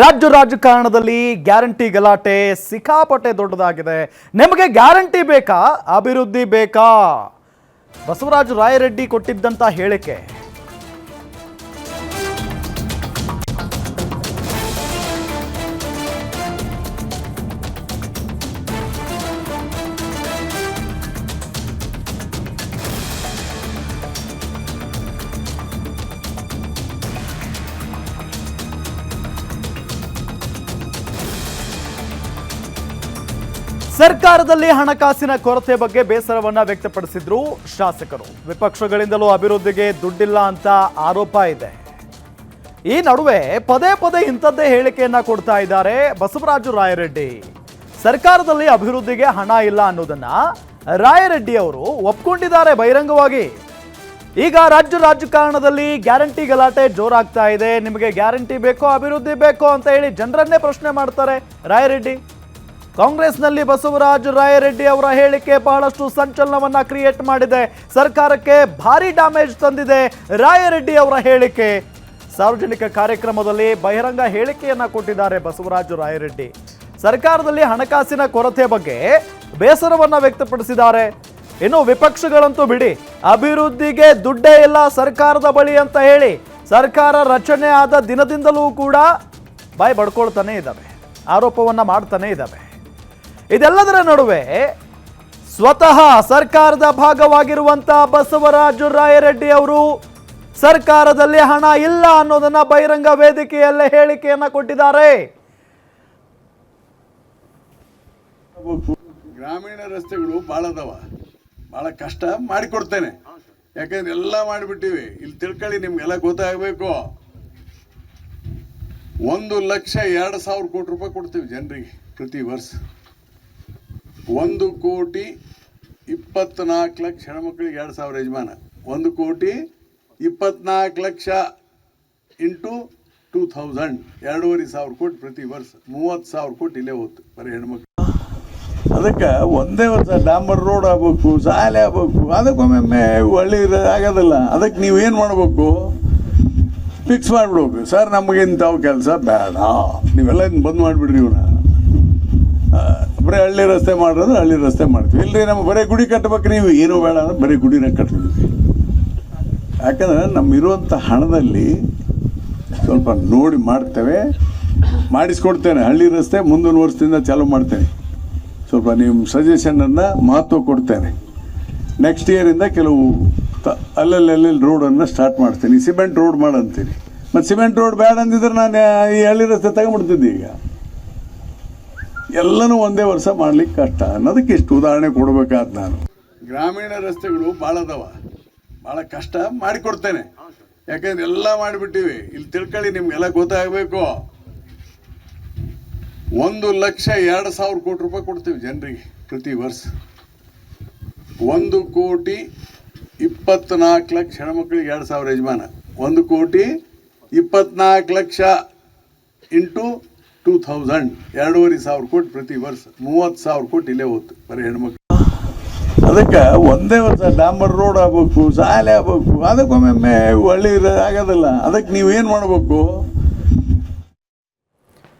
ರಾಜ್ಯ ರಾಜಕಾರಣದಲ್ಲಿ ಗ್ಯಾರಂಟಿ ಗಲಾಟೆ ಸಿಕ್ಕಾಪಟ್ಟೆ ದೊಡ್ಡದಾಗಿದೆ. ನಿಮಗೆ ಗ್ಯಾರಂಟಿ ಬೇಕಾ? ಅಭಿವೃದ್ಧಿ ಬೇಕಾ? ಬಸವರಾಜ ರಾಯರೆಡ್ಡಿ ಕೊಟ್ಟಿದ್ದಂಥ ಹೇಳಿಕೆ. ಸರ್ಕಾರದಲ್ಲಿ ಹಣಕಾಸಿನ ಕೊರತೆ ಬಗ್ಗೆ ಬೇಸರವನ್ನ ವ್ಯಕ್ತಪಡಿಸಿದ್ರು ಶಾಸಕರು. ವಿಪಕ್ಷಗಳಿಂದಲೂ ಅಭಿವೃದ್ಧಿಗೆ ದುಡ್ಡಿಲ್ಲ ಅಂತ ಆರೋಪ ಇದೆ. ಈ ನಡುವೆ ಪದೇ ಪದೇ ಇಂಥದ್ದೇ ಹೇಳಿಕೆಯನ್ನ ಕೊಡ್ತಾ ಇದ್ದಾರೆ ಬಸವರಾಜು ರಾಯರೆಡ್ಡಿ. ಸರ್ಕಾರದಲ್ಲಿ ಅಭಿವೃದ್ಧಿಗೆ ಹಣ ಇಲ್ಲ ಅನ್ನೋದನ್ನ ರಾಯರೆಡ್ಡಿ ಅವರು ಒಪ್ಕೊಂಡಿದ್ದಾರೆ ಬಹಿರಂಗವಾಗಿ. ಈಗ ರಾಜ್ಯ ರಾಜಕಾರಣದಲ್ಲಿ ಗ್ಯಾರಂಟಿ ಗಲಾಟೆ ಜೋರಾಗ್ತಾ ಇದೆ. ನಿಮಗೆ ಗ್ಯಾರಂಟಿ ಬೇಕೋ, ಅಭಿವೃದ್ಧಿ ಬೇಕೋ ಅಂತ ಹೇಳಿ ಜನರನ್ನೇ ಪ್ರಶ್ನೆ ಮಾಡ್ತಾರೆ ರಾಯರೆಡ್ಡಿ. ಕಾಂಗ್ರೆಸ್ನಲ್ಲಿ ಬಸವರಾಜ ರಾಯರೆಡ್ಡಿ ಅವರ ಹೇಳಿಕೆ ಬಹಳಷ್ಟು ಸಂಚಲನವನ್ನ ಕ್ರಿಯೇಟ್ ಮಾಡಿದೆ. ಸರ್ಕಾರಕ್ಕೆ ಭಾರಿ ಡ್ಯಾಮೇಜ್ ತಂದಿದೆ ರಾಯರೆಡ್ಡಿ ಅವರ ಹೇಳಿಕೆ. ಸಾರ್ವಜನಿಕ ಕಾರ್ಯಕ್ರಮದಲ್ಲಿ ಬಹಿರಂಗ ಹೇಳಿಕೆಯನ್ನ ಕೊಟ್ಟಿದ್ದಾರೆ ಬಸವರಾಜ ರಾಯರೆಡ್ಡಿ. ಸರ್ಕಾರದಲ್ಲಿ ಹಣಕಾಸಿನ ಕೊರತೆ ಬಗ್ಗೆ ಬೇಸರವನ್ನ ವ್ಯಕ್ತಪಡಿಸಿದ್ದಾರೆ. ಇನ್ನು ವಿಪಕ್ಷಗಳಂತೂ ಬಿಡಿ, ಅಭಿವೃದ್ಧಿಗೆ ದುಡ್ಡೇ ಇಲ್ಲ ಸರ್ಕಾರದ ಬಳಿ ಅಂತ ಹೇಳಿ ಸರ್ಕಾರ ರಚನೆ ಆದ ದಿನದಿಂದಲೂ ಕೂಡ ಬಾಯಿ ಬಡ್ಕೊಳ್ತಾನೆ ಇದ್ದಾವೆ ಆರೋಪವನ್ನ ಮಾಡ್ತಾನೆ ಇದ್ದಾವೆ ಇದೆಲ್ಲದರ ನಡುವೆ ಸ್ವತಃ ಸರ್ಕಾರದ ಭಾಗವಾಗಿರುವಂತಹ ಬಸವರಾಜು ರಾಯರೆಡ್ಡಿ ಅವರು ಸರ್ಕಾರದಲ್ಲಿ ಹಣ ಇಲ್ಲ ಅನ್ನೋದನ್ನ ಬಹಿರಂಗ ವೇದಿಕೆಯಲ್ಲೇ ಹೇಳಿಕೆಯನ್ನ ಕೊಟ್ಟಿದ್ದಾರೆ. ಗ್ರಾಮೀಣ ರಸ್ತೆಗಳು ಭಾಳ ಅದಾವ. ಭಾಳ ಕಷ್ಟ ಮಾಡಿಕೊಡ್ತೇನೆ. ಯಾಕಂದ್ರೆ ಎಲ್ಲ ಮಾಡಿಬಿಟ್ಟಿವಿ. ಇಲ್ಲಿ ತಿಳ್ಕೊಳ್ಳಿ, ನಿಮ್ಗೆಲ್ಲ ಗೊತ್ತಾಗಬೇಕು. ಒಂದು ಲಕ್ಷ ಎರಡು ಸಾವಿರ ಕೋಟಿ ರೂಪಾಯಿ ಕೊಡ್ತೀವಿ ಜನರಿಗೆ ಪ್ರತಿ ವರ್ಷ. ಒಂದು ಕೋಟಿ ಇಪ್ಪತ್ನಾಲ್ಕು ಲಕ್ಷ ಹೆಣ್ಮಕ್ಳಿಗೆ ಎರಡು ಸಾವಿರ ಯಜಮಾನ. ಒಂದು ಕೋಟಿ ಇಪ್ಪತ್ನಾಲ್ಕು ಲಕ್ಷ ಇಂಟು ಟೂ ಥೌಸಂಡ್, ಎರಡೂವರೆ ಸಾವಿರ ಕೋಟಿ ಪ್ರತಿ ವರ್ಷ. ಮೂವತ್ತು ಸಾವಿರ ಕೋಟಿ ಇಲ್ಲೇ ಹೋಗ್ತು ಬರೀ ಹೆಣ್ಮಕ್ಳು. ಅದಕ್ಕೆ ಒಂದೇ ವರ್ಷ ಡಾಂಬರ್ ರೋಡ್ ಆಗ್ಬೇಕು, ಶಾಲೆ ಆಗ್ಬೇಕು, ಅದಕ್ಕೊಮ್ಮೆ ಒಳ್ಳೆ ಆಗೋದಿಲ್ಲ. ಅದಕ್ಕೆ ನೀವು ಏನು ಮಾಡಬೇಕು? ಫಿಕ್ಸ್ ಮಾಡಿಬಿಡ್ಬೇಕು. ಸರ್, ನಮಗೆ ಇಂಥವು ಕೆಲಸ ಬೇಡ. ನೀವೆಲ್ಲ ಇನ್ನು ಬಂದ್ ಮಾಡಿಬಿಡ್ರಿ ಇವನ್ನ ಬರೀ ಹಳ್ಳಿ ರಸ್ತೆ ಮಾಡಿದ್ರೆ ಹಳ್ಳಿ ರಸ್ತೆ ಮಾಡ್ತೀವಿ. ಇಲ್ರಿ ನಮ್ಗೆ ಬರೀ ಗುಡಿ ಕಟ್ಬೇಕು ನೀವು, ಏನು ಬೇಡ ಅಂದ್ರೆ ಬರೀ ಗುಡಿನ ಕಟ್ಟಿದ್ವಿ ಯಾಕಂದ್ರೆ ನಮ್ಮ ಇರುವಂಥ ಹಣದಲ್ಲಿ ಸ್ವಲ್ಪ ನೋಡಿ ಮಾಡ್ತೇವೆ. ಮಾಡಿಸ್ಕೊಡ್ತೇನೆ. ಹಳ್ಳಿ ರಸ್ತೆ ಮುಂದಿನ ವರ್ಷದಿಂದ ಚಾಲೂ ಮಾಡ್ತೇನೆ. ಸ್ವಲ್ಪ ನಿಮ್ಮ ಸಜೆಷನನ್ನು ಮಹತ್ವ ಕೊಡ್ತೇನೆ. ನೆಕ್ಸ್ಟ್ ಇಯರಿಂದ ಕೆಲವು ತ ಅಲ್ಲಲ್ಲಿ ಅಲ್ಲಲ್ಲಿ ರೋಡನ್ನು ಸ್ಟಾರ್ಟ್ ಮಾಡ್ತೀನಿ. ಸಿಮೆಂಟ್ ರೋಡ್ ಮಾಡಂತೀನಿ. ಮತ್ತು ಸಿಮೆಂಟ್ ರೋಡ್ ಬೇಡ ಅಂದಿದ್ರೆ ನಾನು ಈ ಹಳ್ಳಿ ರಸ್ತೆ ತಗೊಂಡ್ಬಿಡ್ತಿದ್ದೆ ಈಗ. ಎಲ್ಲನೂ ಒಂದೇ ವರ್ಷ ಮಾಡ್ಲಿಕ್ಕೆ ಕಷ್ಟ. ಅನ್ನೋದಕ್ಕೆ ಇಷ್ಟು ಉದಾಹರಣೆ ಕೊಡ್ಬೇಕಾದ ನಾನು. ಗ್ರಾಮೀಣ ರಸ್ತೆಗಳು ಭಾಳ ಅದಾವ. ಭಾಳ ಕಷ್ಟ ಮಾಡಿಕೊಡ್ತೇನೆ. ಯಾಕಂದ್ರೆ ಎಲ್ಲ ಮಾಡಿಬಿಟ್ಟಿವಿ. ಇಲ್ಲಿ ತಿಳ್ಕೊಳ್ಳಿ, ನಿಮ್ಗೆಲ್ಲ ಗೊತ್ತಾಗಬೇಕು. ಒಂದು ಲಕ್ಷ ಎರಡು ಸಾವಿರ ಕೋಟಿ ರೂಪಾಯಿ ಕೊಡ್ತೀವಿ ಜನರಿಗೆ ಪ್ರತಿ ವರ್ಷ. ಒಂದು ಕೋಟಿ ಇಪ್ಪತ್ನಾಲ್ಕು ಲಕ್ಷ ಹೆಣ್ಮಕ್ಳಿಗೆ ಎರಡು ಸಾವಿರ ಯಜಮಾನ. ಒಂದು ಕೋಟಿ ಇಪ್ಪತ್ನಾಲ್ಕು ಲಕ್ಷ ಇಂಟು ಟೂ ಥೌಸಂಡ್ ಎರಡೂವರೆ ಸಾವಿರ ಕೋಟಿ ಪ್ರತಿ ವರ್ಷ, ಮೂವತ್ತು ಸಾವಿರ ಕೋಟಿ ಇಲ್ಲೇ ಹೋಯ್ತು ಬರೀ ಹೆಣ್ಮಕ್ಳು. ಅದಕ್ಕೆ ಒಂದೇ ವರ್ಷ ಡಾಂಬರ್ ರೋಡ್ ಆಗ್ಬೇಕು, ಶಾಲೆ ಆಗ್ಬೇಕು ಅದಕ್ಕೊಮ್ಮೆ ಒಳ್ಳೆ ಆಗೋದಿಲ್ಲ. ಅದಕ್ಕೆ ನೀವು ಏನು ಮಾಡ್ಬೇಕು?